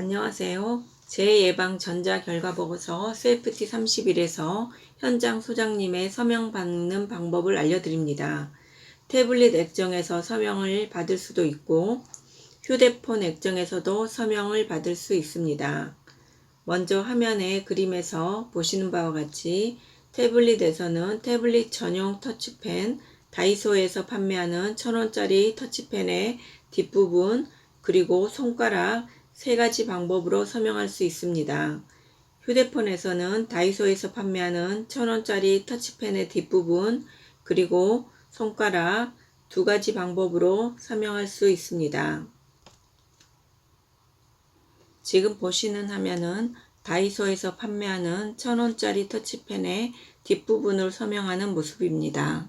안녕하세요. 재예방 전자 결과 보고서 셀프티 30일에서 현장 소장님의 서명 받는 방법을 알려드립니다. 태블릿 액정에서 서명을 받을 수도 있고 휴대폰 액정에서도 서명을 받을 수 있습니다. 먼저 화면의 그림에서 보시는 바와 같이 태블릿에서는 태블릿 전용 터치펜, 다이소에서 판매하는 1000원짜리 터치펜의 뒷부분, 그리고 손가락 세 가지 방법으로 서명할 수 있습니다. 휴대폰에서는 다이소에서 판매하는 1000원짜리 터치펜의 뒷부분, 그리고 손가락 두 가지 방법으로 서명할 수 있습니다. 지금 보시는 화면은 다이소에서 판매하는 1000원짜리 터치펜의 뒷부분을 서명하는 모습입니다.